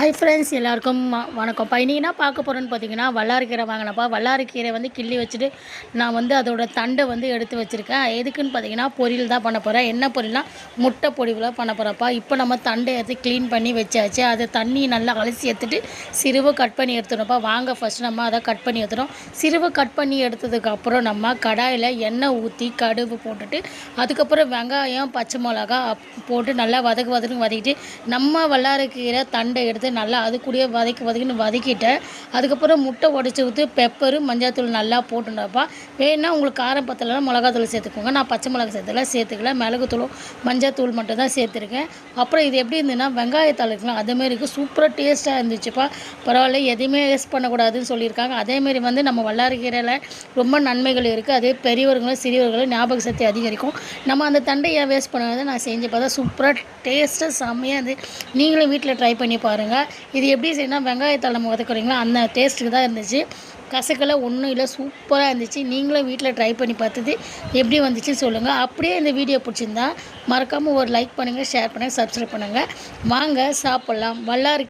Hi friends எல்லாருக்கும் வணக்கம். வணக்கம்ப்பா இன்றைக்கி என்ன பார்க்க போகிறோன்னு பார்த்தீங்கன்னா வல்லாரக்கீரை வாங்கினப்பா. வல்லாரக்கீரை வந்து கிள்ளி வச்சுட்டு நான் வந்து அதோட தண்டை வந்து எடுத்து வச்சுருக்கேன். எதுக்குன்னு பார்த்தீங்கன்னா பொரியல் தான் பண்ண போகிறேன் என்ன பொரியல்னா முட்டை பொடிவில் பண்ண போகிறப்பா இப்போ நம்ம தண்டை எடுத்து க்ளீன் பண்ணி வச்சாச்சு. அதை தண்ணி நல்லா அலசி எடுத்துட்டு சிறுவை கட் பண்ணி எடுத்துடணும்ப்பா. வாங்க ஃபஸ்ட் நம்ம அதை கட் பண்ணி எடுத்துகிறோம் சிறுவை கட் பண்ணி எடுத்ததுக்கப்புறம் நம்ம கடாயில் எண்ணெய் ஊற்றி கடுகு போட்டுட்டு அதுக்கப்புறம் வெங்காயம் பச்சை மிளகா போட்டு நல்லா வதக்கு வதக்கு வதக்கிட்டு நம்ம வல்லாரக்கீரை தண்டை எடுத்து நல்லா அது கூடயே வதக்கி வதக்கின்னு வதக்கிட்டேன். அதுக்கப்புறம் முட்டை உடச்சி ஊற்றி பெப்பரு மஞ்சள்தூள் நல்லா போட்டுனப்பா. வேணா உங்களுக்கு காரம் பத்தலைன்னா மிளகாத்தூள் சேர்த்துக்கோங்க. நான் பச்சை மிளகா சேர்த்துக்கல சேர்த்துக்கல. மிளகுத்தூளும் மஞ்சள்தூள் மட்டும் தான் சேர்த்துருக்கேன். அப்புறம் இது எப்படி இருந்ததுன்னா வெங்காயத்தாள் இருக்கலாம் அதேமாரி இருக்குது சூப்பராக டேஸ்ட்டாக இருந்துச்சுப்பா. பரவாயில்ல எதையுமே வேஸ்ட் பண்ணக்கூடாதுன்னு சொல்லியிருக்காங்க. அதேமாரி வந்து நம்ம வல்லாரக்கீரையில் ரொம்ப நன்மைகள் இருக்குது அதே பெரியவர்களும் சிறியவர்களும் ஞாபக சக்தி அதிகரிக்கும். நம்ம அந்த தண்டை ஏன் வேஸ்ட் பண்ணாத நான் செஞ்சு பார்த்தா சூப்பராக டேஸ்ட்டாக செம்மையாக இருந்து நீங்களும் வீட்டில் ட்ரை பண்ணி பாருங்கள் இது எப்படி செய்யணும் வெங்காயத்தாள் நம்ம வதக்குறீங்களோ அந்த டேஸ்ட்டுக்கு தான் இருந்துச்சு. கசக்கலை ஒன்றும் இல்லை சூப்பராக இருந்துச்சு. நீங்களும் வீட்டில் ட்ரை பண்ணி பார்த்தது எப்படி வந்துச்சுன்னு சொல்லுங்கள் அப்படியே இந்த வீடியோ பிடிச்சிருந்தா மறக்காமல் ஒரு லைக் பண்ணுங்கள் ஷேர் பண்ணுங்கள் சப்ஸ்கிரைப் பண்ணுங்கள் வாங்க சாப்பிட்லாம். வல்லாரி